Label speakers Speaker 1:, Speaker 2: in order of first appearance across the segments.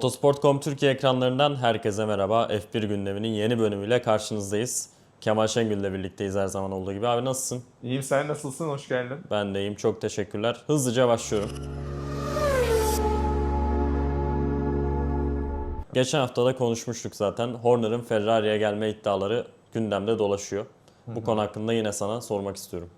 Speaker 1: Motorsport.com Türkiye ekranlarından herkese merhaba. F1 gündeminin yeni bölümüyle karşınızdayız. Kemal Şengül'le birlikteyiz her zaman olduğu gibi. Abi nasılsın?
Speaker 2: İyiyim sen nasılsın? Hoş geldin.
Speaker 1: Ben de iyiyim. Çok teşekkürler. Hızlıca başlıyorum. Geçen hafta da konuşmuştuk zaten. Horner'ın Ferrari'ye gelme iddiaları gündemde dolaşıyor. Bu konu hakkında yine sana sormak istiyorum.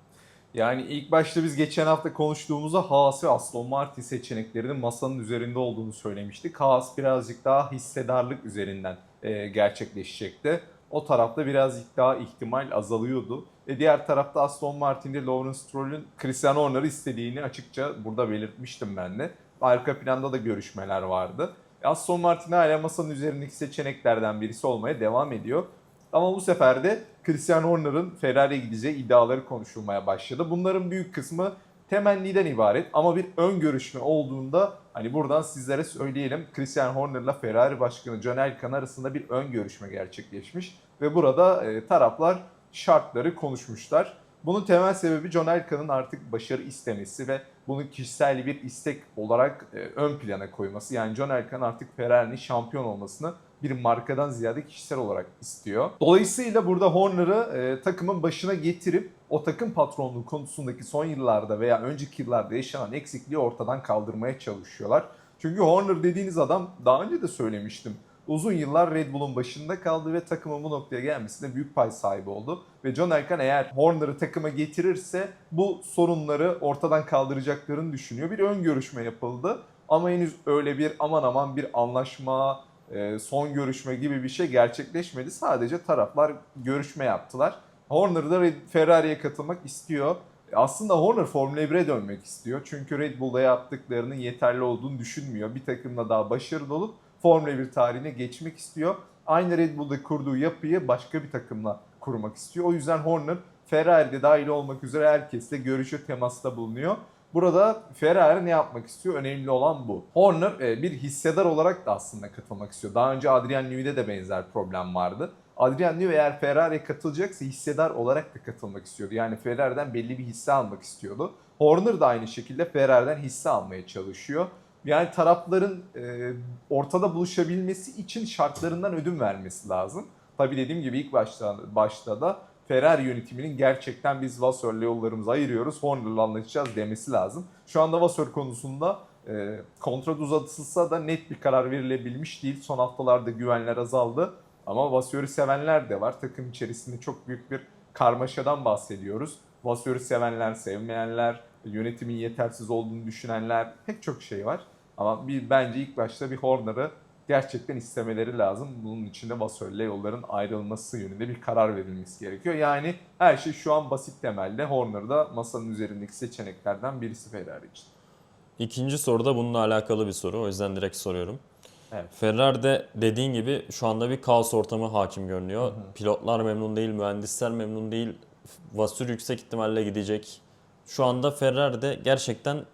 Speaker 2: Yani ilk başta biz geçen hafta konuştuğumuzda Haas ve Aston Martin seçeneklerinin masanın üzerinde olduğunu söylemiştik. Haas birazcık daha hissedarlık üzerinden e, gerçekleşecekti. O tarafta birazcık daha ihtimal azalıyordu. Ve diğer tarafta Aston Martin'de Lawrence Stroll'ün Christian Horner'ı istediğini açıkça burada belirtmiştim ben de. Arka planda da görüşmeler vardı. Aston Martin hala masanın üzerindeki seçeneklerden birisi olmaya devam ediyor. Ama bu sefer de Christian Horner'ın Ferrari'ye gideceği iddiaları konuşulmaya başladı. Bunların büyük kısmı temenniden ibaret ama bir ön görüşme olduğunda hani buradan sizlere söyleyelim. Christian Horner'la Ferrari Başkanı John Elkann arasında bir ön görüşme gerçekleşmiş ve burada e, taraflar şartları konuşmuşlar. Bunun temel sebebi John Elkann'ın artık başarı istemesi ve bunu kişisel bir istek olarak e, ön plana koyması. Yani John Elkann artık Ferrari'nin şampiyon olmasını bir markadan ziyade kişisel olarak istiyor. Dolayısıyla burada Horner'ı e, takımın başına getirip o takım patronluğu konusundaki son yıllarda veya önceki yıllarda yaşanan eksikliği ortadan kaldırmaya çalışıyorlar. Çünkü Horner dediğiniz adam daha önce de söylemiştim. Uzun yıllar Red Bull'un başında kaldı ve takımın bu noktaya gelmesine büyük pay sahibi oldu. Ve John Elkann eğer Horner'ı takıma getirirse bu sorunları ortadan kaldıracaklarını düşünüyor. Bir ön görüşme yapıldı ama henüz öyle bir aman aman bir anlaşma, son görüşme gibi bir şey gerçekleşmedi. Sadece taraflar görüşme yaptılar. Horner da Ferrari'ye katılmak istiyor. E, Aslında Horner Formula 1'e dönmek istiyor. Çünkü Red Bull'da yaptıklarının yeterli olduğunu düşünmüyor. Bir takımla daha başarılı olup Formula 1 tarihine geçmek istiyor. Aynı Red Bull'da kurduğu yapıyı başka bir takımla kurmak istiyor. O yüzden Horner Ferrari'de dahil olmak üzere herkesle görüşü temasta bulunuyor. Burada Ferrari ne yapmak istiyor? Önemli olan bu. Horner e, bir hissedar olarak da aslında katılmak istiyor. Daha önce Adrian Newey'de de benzer problem vardı. Adrian Newey eğer Ferrari'ye katılacaksa hissedar olarak da katılmak istiyordu. Yani Ferrari'den belli bir hisse almak istiyordu. Horner da aynı şekilde Ferrari'den hisse almaya çalışıyor. Yani tarafların e, ortada buluşabilmesi için şartlarından ödün vermesi lazım. Tabii dediğim gibi ilk başta, başta da Ferrari yönetiminin gerçekten biz Vasseur'le yollarımızı ayırıyoruz, Horner'la anlaşacağız demesi lazım. Şu anda Vasseur konusunda e, kontrat uzatılsa da net bir karar verilebilmiş değil. Son haftalarda güvenler azaldı. Ama Vasseur'u sevenler de var. Takım içerisinde çok büyük bir karmaşadan bahsediyoruz. Vasseur'u sevenler, sevmeyenler, yönetimin yetersiz olduğunu düşünenler pek çok şey var. Ama bir, bence ilk başta bir Horner'ı gerçekten istemeleri lazım. Bunun için de Vasseur'le yolların ayrılması yönünde bir karar verilmesi gerekiyor. Yani her şey şu an basit temelde. Horner'da masanın üzerindeki seçeneklerden birisi Ferrari için.
Speaker 1: İkinci soru da bununla alakalı bir soru. O yüzden direkt soruyorum.
Speaker 2: Evet.
Speaker 1: Ferrari'de dediğin gibi şu anda bir kaos ortamı hakim görünüyor. Pilotlar memnun değil, mühendisler memnun değil. Vasur yüksek ihtimalle gidecek. Şu anda Ferrari'de gerçekten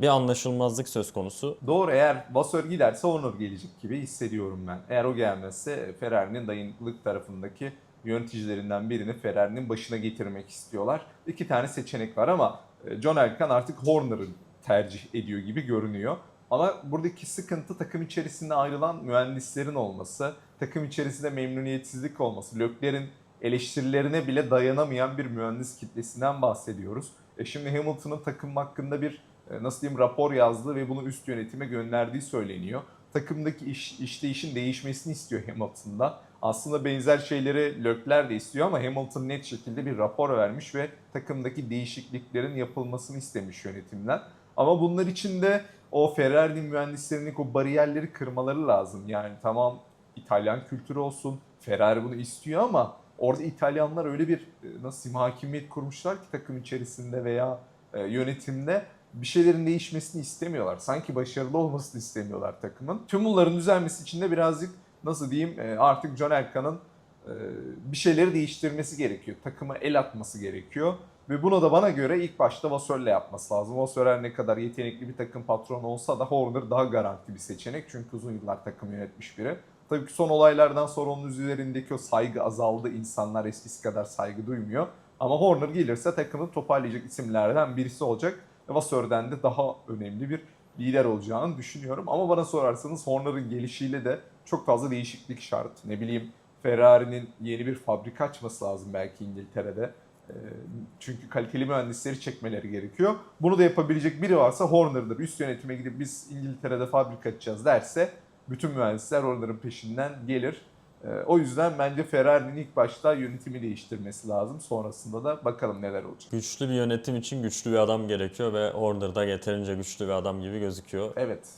Speaker 1: bir anlaşılmazlık söz konusu.
Speaker 2: Doğru eğer Vasseur giderse Horner gelecek gibi hissediyorum ben. Eğer o gelmezse Ferrari'nin dayanıklılık tarafındaki yöneticilerinden birini Ferrari'nin başına getirmek istiyorlar. İki tane seçenek var ama e, John Elkann artık Horner'ı tercih ediyor gibi görünüyor. Ama buradaki sıkıntı takım içerisinde ayrılan mühendislerin olması, takım içerisinde memnuniyetsizlik olması, Lökler'in eleştirilerine bile dayanamayan bir mühendis kitlesinden bahsediyoruz. E şimdi Hamilton'ın takım hakkında bir nasıl diyeyim rapor yazdığı ve bunu üst yönetime gönderdiği söyleniyor. Takımdaki iş, işleyişin değişmesini istiyor Hamilton'da. Aslında benzer şeyleri Lökler de istiyor ama Hamilton net şekilde bir rapor vermiş ve takımdaki değişikliklerin yapılmasını istemiş yönetimden. Ama bunlar için de o Ferrari'nin mühendislerinin o bariyerleri kırmaları lazım. Yani tamam İtalyan kültürü olsun, Ferrari bunu istiyor ama orada İtalyanlar öyle bir e, nasıl hakimiyet kurmuşlar ki takım içerisinde veya e, yönetimde bir şeylerin değişmesini istemiyorlar. Sanki başarılı olmasını istemiyorlar takımın. Tüm bunların düzelmesi için de birazcık nasıl diyeyim e, artık John Elkann'ın e, bir şeyleri değiştirmesi gerekiyor. Takıma el atması gerekiyor. Ve buna da bana göre ilk başta Vasseur'le yapması lazım. Her ne kadar yetenekli bir takım patronu olsa da Horner daha garanti bir seçenek. Çünkü uzun yıllar takım yönetmiş biri. Tabii ki son olaylardan sonra onun üzerindeki o saygı azaldı. İnsanlar eskisi kadar saygı duymuyor. Ama Horner gelirse takımı toparlayacak isimlerden birisi olacak. Vasseur'den de daha önemli bir lider olacağını düşünüyorum. Ama bana sorarsanız Horner'ın gelişiyle de çok fazla değişiklik şart. Ne bileyim Ferrari'nin yeni bir fabrika açması lazım belki İngiltere'de. Ee, Çünkü kaliteli mühendisleri çekmeleri gerekiyor. Bunu da yapabilecek biri varsa Horner'dır. Üst yönetime gidip biz İngiltere'de fabrika açacağız derse bütün mühendisler Horner'ın peşinden gelir. Ee, O yüzden bence Ferrari'nin ilk başta yönetimi değiştirmesi lazım. Sonrasında da bakalım neler olacak.
Speaker 1: Güçlü bir yönetim için güçlü bir adam gerekiyor ve Horner'da yeterince güçlü bir adam gibi gözüküyor.
Speaker 2: Evet.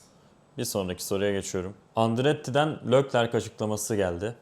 Speaker 1: Bir sonraki soruya geçiyorum. Andretti'den Leclerc açıklaması geldi.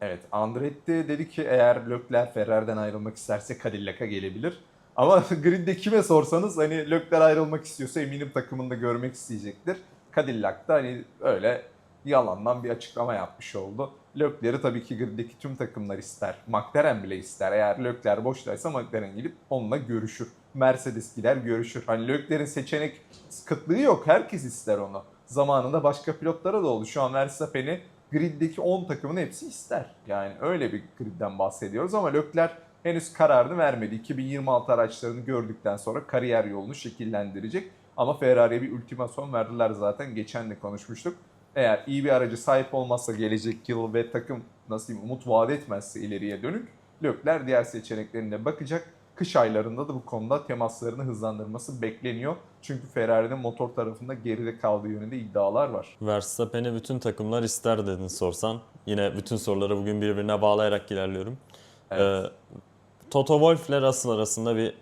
Speaker 2: Evet, Andretti dedi ki eğer Leclerc Ferrari'den ayrılmak isterse Cadillac'a gelebilir. Ama gridde kime sorsanız hani Leclerc ayrılmak istiyorsa eminim takımında görmek isteyecektir. Cadillac da hani öyle yalandan bir açıklama yapmış oldu. Leclerc'i tabii ki griddeki tüm takımlar ister. McLaren bile ister. Eğer Leclerc boştaysa McLaren gidip onunla görüşür. Mercedes gider görüşür. Hani Leclerc'in seçenek kıtlığı yok. Herkes ister onu. Zamanında başka pilotlara da oldu. Şu an Verstappen'i griddeki 10 takımın hepsi ister. Yani öyle bir gridden bahsediyoruz ama Leclerc henüz kararını vermedi. 2026 araçlarını gördükten sonra kariyer yolunu şekillendirecek. Ama Ferrari'ye bir ultimatom verdiler zaten. Geçen de konuşmuştuk. Eğer iyi bir aracı sahip olmazsa gelecek yıl ve takım nasıl diyeyim umut vaat etmezse ileriye dönük Leclerc diğer seçeneklerine bakacak. Kış aylarında da bu konuda temaslarını hızlandırması bekleniyor. Çünkü Ferrari'nin motor tarafında geride kaldığı yönünde iddialar var.
Speaker 1: Verstappen'i bütün takımlar ister dedin sorsan. Yine bütün soruları bugün birbirine bağlayarak ilerliyorum.
Speaker 2: Evet.
Speaker 1: Ee, Toto Wolff ile Russell arasında bir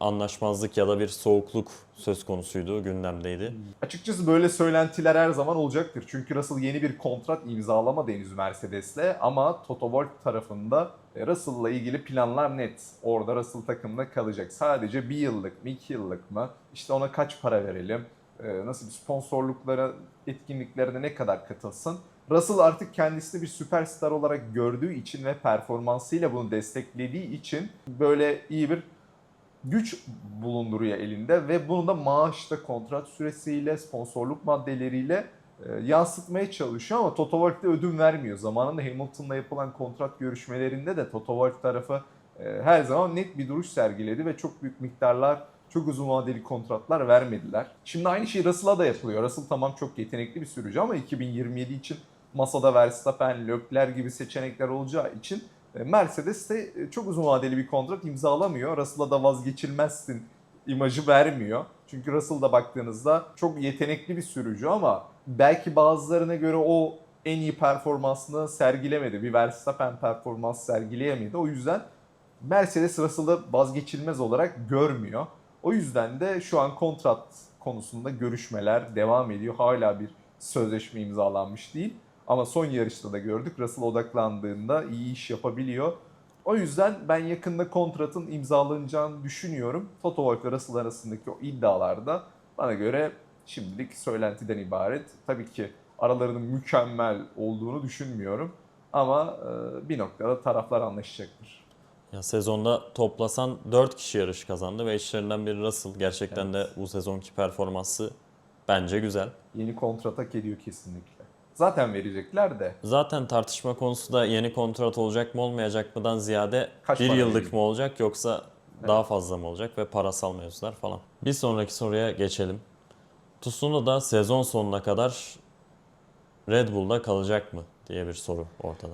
Speaker 1: anlaşmazlık ya da bir soğukluk söz konusuydu, gündemdeydi.
Speaker 2: Açıkçası böyle söylentiler her zaman olacaktır. Çünkü Russell yeni bir kontrat imzalamadı henüz Mercedes'le ama Toto Wolff tarafında e, Russell'la ilgili planlar net. Orada Russell takımda kalacak. Sadece bir yıllık mı, iki yıllık mı? İşte ona kaç para verelim? E, Nasıl bir sponsorluklara, etkinliklerine ne kadar katılsın? Russell artık kendisini bir süperstar olarak gördüğü için ve performansıyla bunu desteklediği için böyle iyi bir güç bulunduruyor elinde ve bunu da maaşta kontrat süresiyle, sponsorluk maddeleriyle e, yansıtmaya çalışıyor ama Toto Wolff de ödün vermiyor. Zamanında Hamilton'la yapılan kontrat görüşmelerinde de Toto Wolff tarafı e, her zaman net bir duruş sergiledi ve çok büyük miktarlar, çok uzun vadeli kontratlar vermediler. Şimdi aynı şey Russell'a da yapılıyor. Russell tamam çok yetenekli bir sürücü ama 2027 için masada Verstappen, Leclerc gibi seçenekler olacağı için Mercedes de e, çok uzun vadeli bir kontrat imzalamıyor. Russell'a da vazgeçilmezsin imajı vermiyor. Çünkü Russell'da baktığınızda çok yetenekli bir sürücü ama belki bazılarına göre o en iyi performansını sergilemedi. Bir Verstappen performans sergileyemedi. O yüzden Mercedes Russell'ı vazgeçilmez olarak görmüyor. O yüzden de şu an kontrat konusunda görüşmeler devam ediyor. Hala bir sözleşme imzalanmış değil. Ama son yarışta da gördük Russell odaklandığında iyi iş yapabiliyor. O yüzden ben yakında kontratın imzalanacağını düşünüyorum. Toto Wolff ve Russell arasındaki o iddialarda bana göre şimdilik söylentiden ibaret. Tabii ki aralarının mükemmel olduğunu düşünmüyorum. Ama e, bir noktada taraflar anlaşacaktır.
Speaker 1: Ya sezonda toplasan 4 kişi yarış kazandı ve içlerinden biri Russell. Gerçekten de bu sezonki performansı bence güzel.
Speaker 2: Yeni kontrat hak ediyor kesinlikle. Zaten verecekler de.
Speaker 1: Zaten tartışma konusu da yeni kontrat olacak mı olmayacak mıdan ziyade
Speaker 2: Kaç
Speaker 1: bir
Speaker 2: para
Speaker 1: yıllık
Speaker 2: verecek?
Speaker 1: mı olacak yoksa daha fazla mı olacak ve parasal mevzular falan. Bir sonraki soruya geçelim. Tsunoda da sezon sonuna kadar Red Bull'da kalacak mı diye bir soru ortada.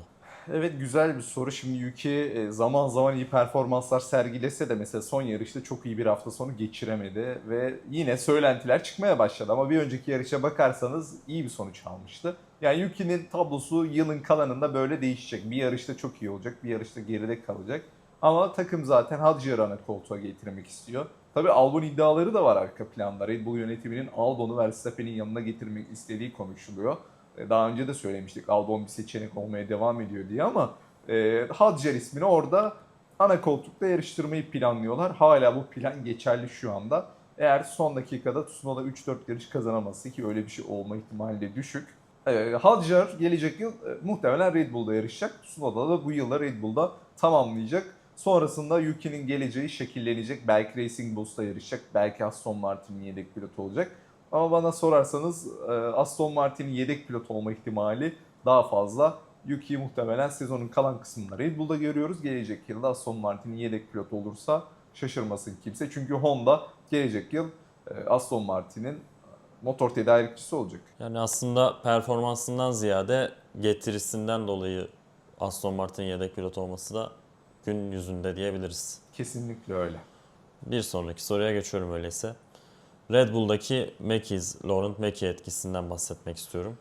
Speaker 2: Evet güzel bir soru. Şimdi Yuki e, zaman zaman iyi performanslar sergilese de mesela son yarışta çok iyi bir hafta sonu geçiremedi ve yine söylentiler çıkmaya başladı ama bir önceki yarışa bakarsanız iyi bir sonuç almıştı. Yani Yuki'nin tablosu yılın kalanında böyle değişecek. Bir yarışta çok iyi olacak, bir yarışta geride kalacak. Ama takım zaten Hadjar'ı ana koltuğa getirmek istiyor. Tabii Albon iddiaları da var arka planda. Red Bull yönetiminin Albon'u Verstappen'in yanına getirmek istediği konuşuluyor. E, Daha önce de söylemiştik Albon bir seçenek olmaya devam ediyor diye ama e, Hadjar ismini orada ana koltukta yarıştırmayı planlıyorlar. Hala bu plan geçerli şu anda. Eğer son dakikada Tsunoda 3-4 yarış kazanamazsa ki öyle bir şey olma ihtimali de düşük. E, Hadjar gelecek yıl e, muhtemelen Red Bull'da yarışacak. Tsunoda da bu yılda Red Bull'da tamamlayacak. Sonrasında Yuki'nin geleceği şekillenecek. Belki Racing Bulls'ta yarışacak. Belki Aston Martin'in yedek pilotu olacak. Ama bana sorarsanız e, Aston Martin'in yedek pilot olma ihtimali daha fazla. Yuki'yi muhtemelen sezonun kalan kısmında Red Bull'da görüyoruz. Gelecek yılda Aston Martin'in yedek pilot olursa şaşırmasın kimse. Çünkü Honda gelecek yıl e, Aston Martin'in motor tedarikçisi olacak.
Speaker 1: Yani aslında performansından ziyade getirisinden dolayı Aston Martin yedek pilot olması da gün yüzünde diyebiliriz.
Speaker 2: Kesinlikle öyle.
Speaker 1: Bir sonraki soruya geçiyorum öyleyse. Red Bull'daki Mackey's, Laurent Mackey etkisinden bahsetmek istiyorum.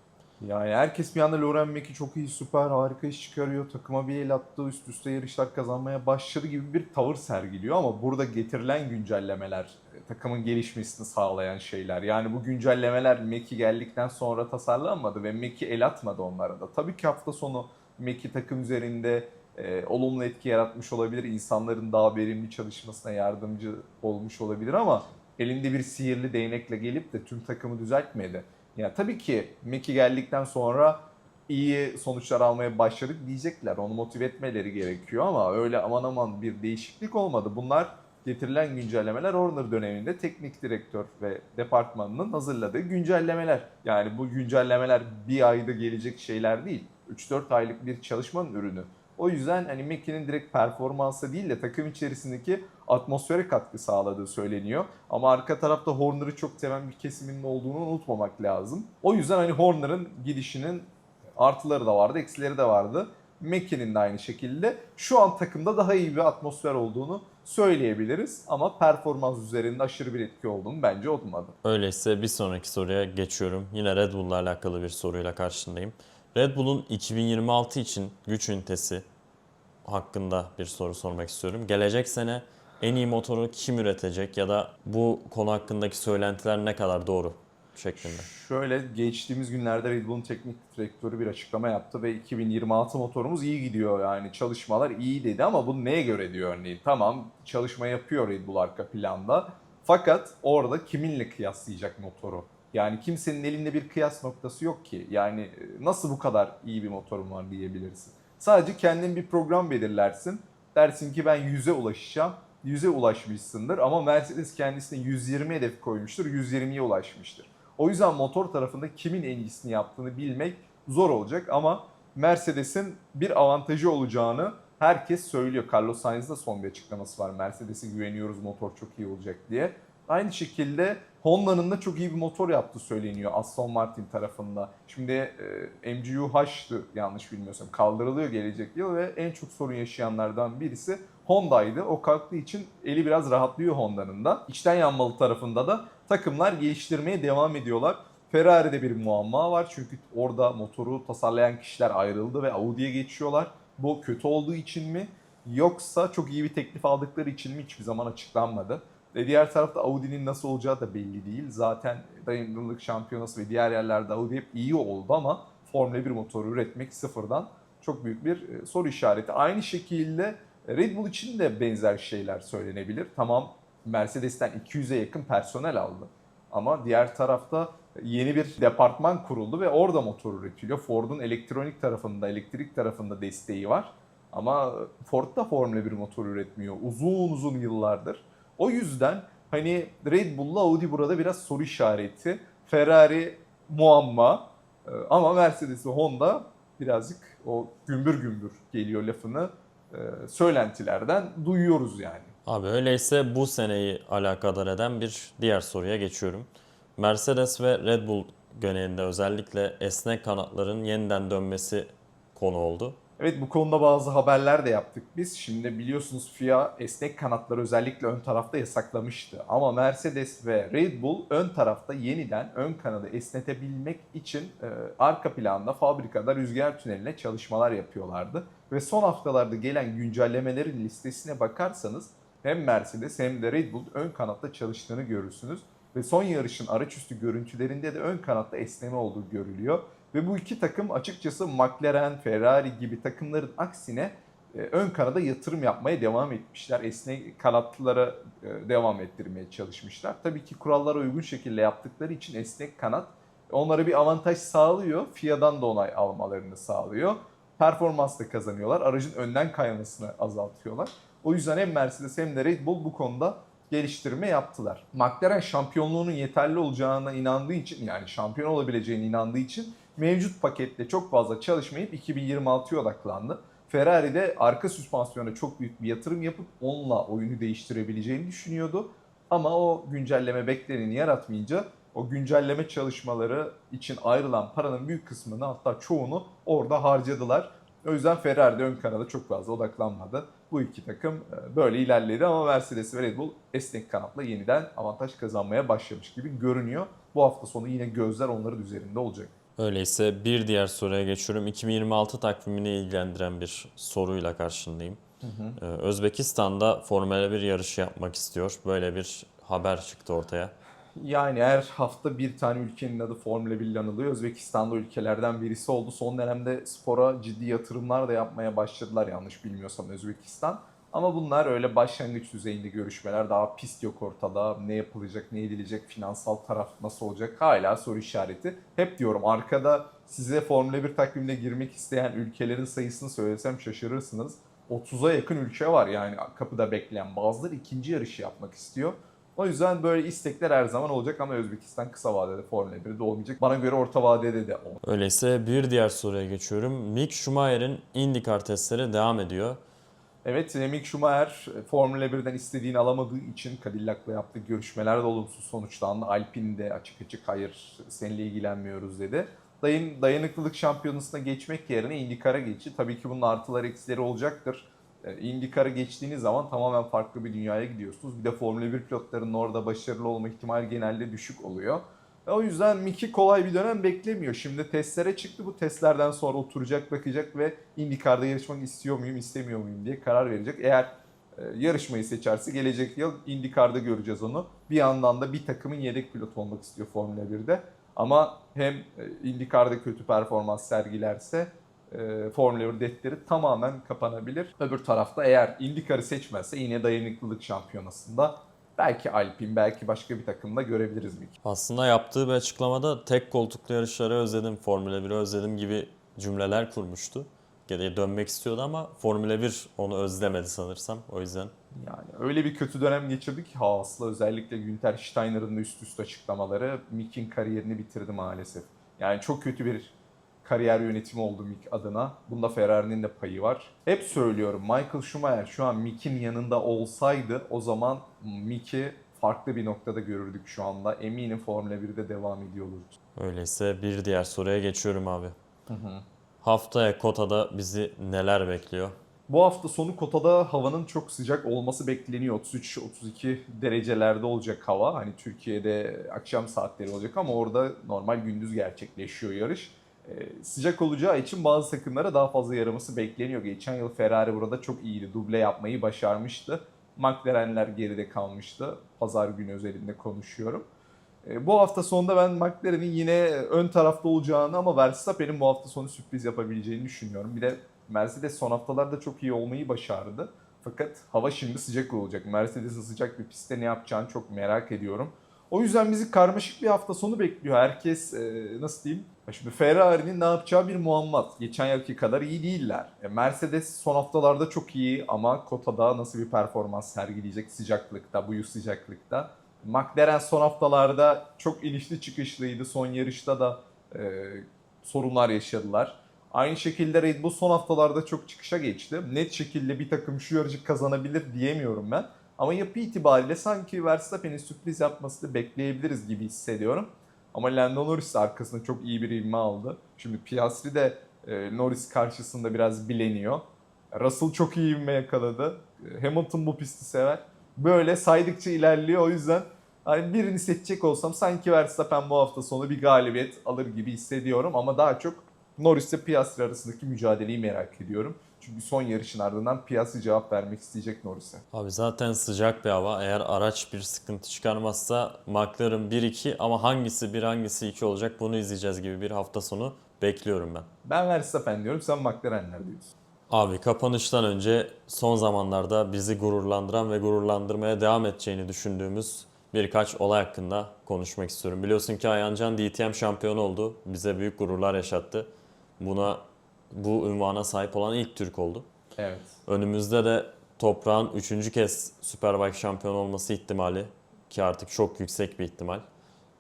Speaker 2: Yani herkes bir anda Loren Meki çok iyi, süper, harika iş çıkarıyor. Takıma bir el attı, üst üste yarışlar kazanmaya başladı gibi bir tavır sergiliyor. Ama burada getirilen güncellemeler, takımın gelişmesini sağlayan şeyler. Yani bu güncellemeler Meki geldikten sonra tasarlanmadı ve Meki el atmadı onlara da. Tabii ki hafta sonu Meki takım üzerinde e, olumlu etki yaratmış olabilir. İnsanların daha verimli çalışmasına yardımcı olmuş olabilir ama elinde bir sihirli değnekle gelip de tüm takımı düzeltmedi. Ya tabii ki Meki geldikten sonra iyi sonuçlar almaya başladık diyecekler. Onu motive etmeleri gerekiyor ama öyle aman aman bir değişiklik olmadı. Bunlar getirilen güncellemeler Horner döneminde teknik direktör ve departmanının hazırladığı güncellemeler. Yani bu güncellemeler bir ayda gelecek şeyler değil. 3-4 aylık bir çalışmanın ürünü. O yüzden hani Meki'nin direkt performansı değil de takım içerisindeki atmosfere katkı sağladığı söyleniyor. Ama arka tarafta Horner'ı çok seven bir kesiminin olduğunu unutmamak lazım. O yüzden hani Horner'ın gidişinin artıları da vardı, eksileri de vardı. Meki'nin de aynı şekilde. Şu an takımda daha iyi bir atmosfer olduğunu söyleyebiliriz. Ama performans üzerinde aşırı bir etki olduğunu bence olmadı.
Speaker 1: Öyleyse bir sonraki soruya geçiyorum. Yine Red Bull'la alakalı bir soruyla karşındayım. Red Bull'un 2026 için güç ünitesi hakkında bir soru sormak istiyorum. Gelecek sene en iyi motoru kim üretecek ya da bu konu hakkındaki söylentiler ne kadar doğru şeklinde.
Speaker 2: Şöyle geçtiğimiz günlerde Red Bull'un teknik direktörü bir açıklama yaptı ve 2026 motorumuz iyi gidiyor yani çalışmalar iyi dedi ama bu neye göre diyor örneğin. Tamam çalışma yapıyor Red Bull arka planda fakat orada kiminle kıyaslayacak motoru? Yani kimsenin elinde bir kıyas noktası yok ki. Yani e, nasıl bu kadar iyi bir motorum var diyebilirsin. Sadece kendin bir program belirlersin. Dersin ki ben 100'e ulaşacağım. 100'e ulaşmışsındır ama Mercedes kendisine 120 hedef koymuştur. 120'ye ulaşmıştır. O yüzden motor tarafında kimin en iyisini yaptığını bilmek zor olacak ama Mercedes'in bir avantajı olacağını herkes söylüyor. Carlos Sainz'da son bir açıklaması var. Mercedes'e güveniyoruz motor çok iyi olacak diye. Aynı şekilde Honda'nın da çok iyi bir motor yaptığı söyleniyor Aston Martin tarafında. Şimdi e, MGU-H'tı yanlış bilmiyorsam kaldırılıyor gelecek yıl ve en çok sorun yaşayanlardan birisi Honda'ydı. O kalktığı için eli biraz rahatlıyor Honda'nın da. İçten yanmalı tarafında da takımlar geliştirmeye devam ediyorlar. Ferrari'de bir muamma var çünkü orada motoru tasarlayan kişiler ayrıldı ve Audi'ye geçiyorlar. Bu kötü olduğu için mi yoksa çok iyi bir teklif aldıkları için mi hiçbir zaman açıklanmadı. Ve diğer tarafta Audi'nin nasıl olacağı da belli değil. Zaten dayanıklılık şampiyonası ve diğer yerlerde Audi hep iyi oldu ama Formula 1 motoru üretmek sıfırdan çok büyük bir e, soru işareti. Aynı şekilde Red Bull için de benzer şeyler söylenebilir. Tamam Mercedes'ten 200'e yakın personel aldı. Ama diğer tarafta yeni bir departman kuruldu ve orada motor üretiliyor. Ford'un elektronik tarafında, elektrik tarafında desteği var. Ama Ford da Formula 1 motor üretmiyor uzun uzun yıllardır. O yüzden hani Red Bull'la Audi burada biraz soru işareti. Ferrari muamma Ee, ama Mercedes ve Honda birazcık o gümbür gümbür geliyor lafını e, söylentilerden duyuyoruz yani.
Speaker 1: Abi öyleyse bu seneyi alakadar eden bir diğer soruya geçiyorum. Mercedes ve Red Bull genelinde özellikle esnek kanatların yeniden dönmesi konu oldu.
Speaker 2: Evet bu konuda bazı haberler de yaptık biz. Şimdi biliyorsunuz FIA esnek kanatları özellikle ön tarafta yasaklamıştı. Ama Mercedes ve Red Bull ön tarafta yeniden ön kanadı esnetebilmek için e, arka planda fabrikada rüzgar tüneline çalışmalar yapıyorlardı. Ve son haftalarda gelen güncellemelerin listesine bakarsanız hem Mercedes hem de Red Bull ön kanatta çalıştığını görürsünüz. Ve son yarışın araçüstü görüntülerinde de ön kanatta esneme olduğu görülüyor. Ve bu iki takım açıkçası McLaren, Ferrari gibi takımların aksine e, ön kanada yatırım yapmaya devam etmişler. Esnek kanatlara e, devam ettirmeye çalışmışlar. Tabii ki kurallara uygun şekilde yaptıkları için esnek kanat onlara bir avantaj sağlıyor. FIA'dan da onay almalarını sağlıyor. Performans da kazanıyorlar. Aracın önden kaymasını azaltıyorlar. O yüzden hem Mercedes hem de Red Bull bu konuda geliştirme yaptılar. McLaren şampiyonluğunun yeterli olacağına inandığı için yani şampiyon olabileceğine inandığı için mevcut pakette çok fazla çalışmayıp 2026'ya odaklandı. Ferrari de arka süspansiyona çok büyük bir yatırım yapıp onunla oyunu değiştirebileceğini düşünüyordu. Ama o güncelleme bekleneni yaratmayınca o güncelleme çalışmaları için ayrılan paranın büyük kısmını hatta çoğunu orada harcadılar. O yüzden Ferrari de ön kanada çok fazla odaklanmadı. Bu iki takım e, böyle ilerledi ama Mercedes ve Red Bull esnek kanatla yeniden avantaj kazanmaya başlamış gibi görünüyor. Bu hafta sonu yine gözler onların üzerinde olacak.
Speaker 1: Öyleyse bir diğer soruya geçiyorum. 2026 takvimini ilgilendiren bir soruyla karşındayım. Ee, Özbekistan'da Formula 1 yarışı yapmak istiyor. Böyle bir haber çıktı ortaya.
Speaker 2: Yani her hafta bir tane ülkenin adı Formula 1 ile anılıyor. Özbekistan'da ülkelerden birisi oldu. Son dönemde spora ciddi yatırımlar da yapmaya başladılar yanlış bilmiyorsam Özbekistan. Ama bunlar öyle başlangıç düzeyinde görüşmeler. Daha pist yok ortada. Ne yapılacak, ne edilecek, finansal taraf nasıl olacak hala soru işareti. Hep diyorum arkada size Formula 1 takvimine girmek isteyen ülkelerin sayısını söylesem şaşırırsınız. 30'a yakın ülke var yani kapıda bekleyen. Bazıları ikinci yarışı yapmak istiyor. O yüzden böyle istekler her zaman olacak ama Özbekistan kısa vadede Formula 1'de olmayacak. Bana göre orta vadede de olmayacak.
Speaker 1: Öyleyse bir diğer soruya geçiyorum. Mick Schumacher'in IndyCar testleri devam ediyor.
Speaker 2: Evet Mick Schumacher Formula 1'den istediğini alamadığı için Cadillac'la yaptığı görüşmeler de olumsuz sonuçlandı. Alpine de açık açık hayır seninle ilgilenmiyoruz dedi. Dayın, dayanıklılık şampiyonasına geçmek yerine IndyCar'a geçti. Tabii ki bunun artıları eksileri olacaktır. Ee, IndyCar'a geçtiğiniz zaman tamamen farklı bir dünyaya gidiyorsunuz. Bir de Formula 1 pilotlarının orada başarılı olma ihtimali genelde düşük oluyor. Ve o yüzden Mickey kolay bir dönem beklemiyor. Şimdi testlere çıktı. Bu testlerden sonra oturacak, bakacak ve IndyCar'da yarışmak istiyor muyum, istemiyor muyum diye karar verecek. Eğer e, yarışmayı seçerse gelecek yıl IndyCar'da göreceğiz onu. Bir yandan da bir takımın yedek pilotu olmak istiyor Formula 1'de. Ama hem e, IndyCar'da kötü performans sergilerse e, Formula 1 defteri tamamen kapanabilir. Öbür tarafta eğer IndyCar'ı seçmezse yine dayanıklılık şampiyonasında belki Alpine belki başka bir takımda görebiliriz Mick.
Speaker 1: Aslında yaptığı bir açıklamada tek koltuklu yarışları özledim, Formula 1'i özledim gibi cümleler kurmuştu. Geriye dönmek istiyordu ama Formula 1 onu özlemedi sanırsam. O yüzden
Speaker 2: Yani öyle bir kötü dönem geçirdik ki Haas'la özellikle Günter Steiner'ın üst üste açıklamaları Mick'in kariyerini bitirdi maalesef. Yani çok kötü bir kariyer yönetimi oldu Mick adına. Bunda Ferrari'nin de payı var. Hep söylüyorum Michael Schumacher şu an Mick'in yanında olsaydı o zaman Mick'i farklı bir noktada görürdük şu anda. Eminim Formula 1'de devam ediyor olurdu.
Speaker 1: öyleyse bir diğer soruya geçiyorum abi. Haftaya Kota'da bizi neler bekliyor?
Speaker 2: Bu hafta sonu Kota'da havanın çok sıcak olması bekleniyor. 33-32 derecelerde olacak hava. Hani Türkiye'de akşam saatleri olacak ama orada normal gündüz gerçekleşiyor yarış. Ee, sıcak olacağı için bazı takımlara daha fazla yaraması bekleniyor. Geçen yıl Ferrari burada çok iyiydi. Duble yapmayı başarmıştı. McLaren'ler geride kalmıştı. Pazar günü özelinde konuşuyorum. Ee, Bu hafta sonunda ben McLaren'in yine ön tarafta olacağını ama Verstappen'in bu hafta sonu sürpriz yapabileceğini düşünüyorum. Bir de Mercedes son haftalarda çok iyi olmayı başardı. Fakat hava şimdi sıcak olacak. Mercedes'in sıcak bir pistte ne yapacağını çok merak ediyorum. O yüzden bizi karmaşık bir hafta sonu bekliyor. Herkes e, nasıl diyeyim? Şimdi Ferrari'nin ne yapacağı bir muammat. Geçen yılki kadar iyi değiller. E, Mercedes son haftalarda çok iyi ama Kota'da nasıl bir performans sergileyecek sıcaklıkta, bu sıcaklıkta. McLaren son haftalarda çok inişli çıkışlıydı. Son yarışta da e, sorunlar yaşadılar. Aynı şekilde Red Bull son haftalarda çok çıkışa geçti. Net şekilde bir takım şu yarışı kazanabilir diyemiyorum ben. Ama yapı itibariyle sanki Verstappen'in sürpriz yapmasını bekleyebiliriz gibi hissediyorum. Ama Lando Norris arkasında çok iyi bir ivme aldı. Şimdi Piastri de e, Norris karşısında biraz bileniyor. Russell çok iyi ivme yakaladı. E, Hamilton bu pisti sever. Böyle saydıkça ilerliyor o yüzden hani birini seçecek olsam sanki Verstappen bu hafta sonu bir galibiyet alır gibi hissediyorum ama daha çok Norris ile Piastri arasındaki mücadeleyi merak ediyorum. Çünkü son yarışın ardından Piastri cevap vermek isteyecek Norris'e.
Speaker 1: Abi zaten sıcak bir hava. Eğer araç bir sıkıntı çıkarmazsa McLaren 1-2 ama hangisi 1 hangisi 2 olacak bunu izleyeceğiz gibi bir hafta sonu bekliyorum ben.
Speaker 2: Ben Verstappen diyorum sen McLaren'ler diyorsun.
Speaker 1: Abi kapanıştan önce son zamanlarda bizi gururlandıran ve gururlandırmaya devam edeceğini düşündüğümüz birkaç olay hakkında konuşmak istiyorum. Biliyorsun ki Ayancan DTM şampiyonu oldu. Bize büyük gururlar yaşattı. Buna bu ünvana sahip olan ilk Türk oldu.
Speaker 2: Evet.
Speaker 1: Önümüzde de toprağın üçüncü kez Superbike şampiyon olması ihtimali ki artık çok yüksek bir ihtimal.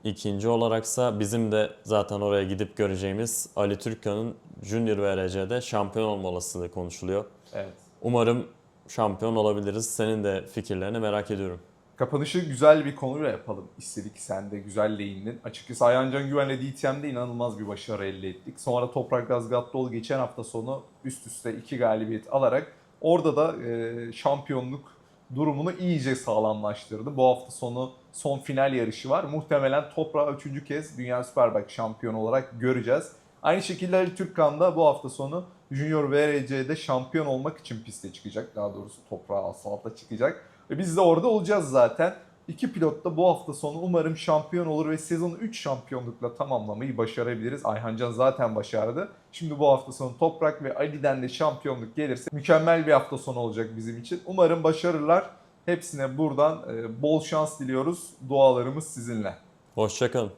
Speaker 1: İkinci olaraksa bizim de zaten oraya gidip göreceğimiz Ali Türkkan'ın Junior VRC'de şampiyon olma olasılığı konuşuluyor.
Speaker 2: Evet.
Speaker 1: Umarım şampiyon olabiliriz. Senin de fikirlerini merak ediyorum.
Speaker 2: Kapanışı güzel bir konuyla yapalım istedik. Sen de güzel değindin. Açıkçası Ayhancan Güven'le DTM'de inanılmaz bir başarı elde ettik. Sonra Toprak Gazgatlıoğlu geçen hafta sonu üst üste iki galibiyet alarak orada da e, şampiyonluk durumunu iyice sağlamlaştırdı. Bu hafta sonu son final yarışı var. Muhtemelen Toprak'ı üçüncü kez Dünya Superbike şampiyonu olarak göreceğiz. Aynı şekilde Ali Türkkan da bu hafta sonu Junior VRC'de şampiyon olmak için piste çıkacak. Daha doğrusu toprağa asfalta çıkacak. Ve biz de orada olacağız zaten. İki pilot da bu hafta sonu umarım şampiyon olur ve sezonu 3 şampiyonlukla tamamlamayı başarabiliriz. Ayhancan zaten başardı. Şimdi bu hafta sonu Toprak ve Ali'den de şampiyonluk gelirse mükemmel bir hafta sonu olacak bizim için. Umarım başarırlar. Hepsine buradan e, bol şans diliyoruz. Dualarımız sizinle.
Speaker 1: Hoşçakalın.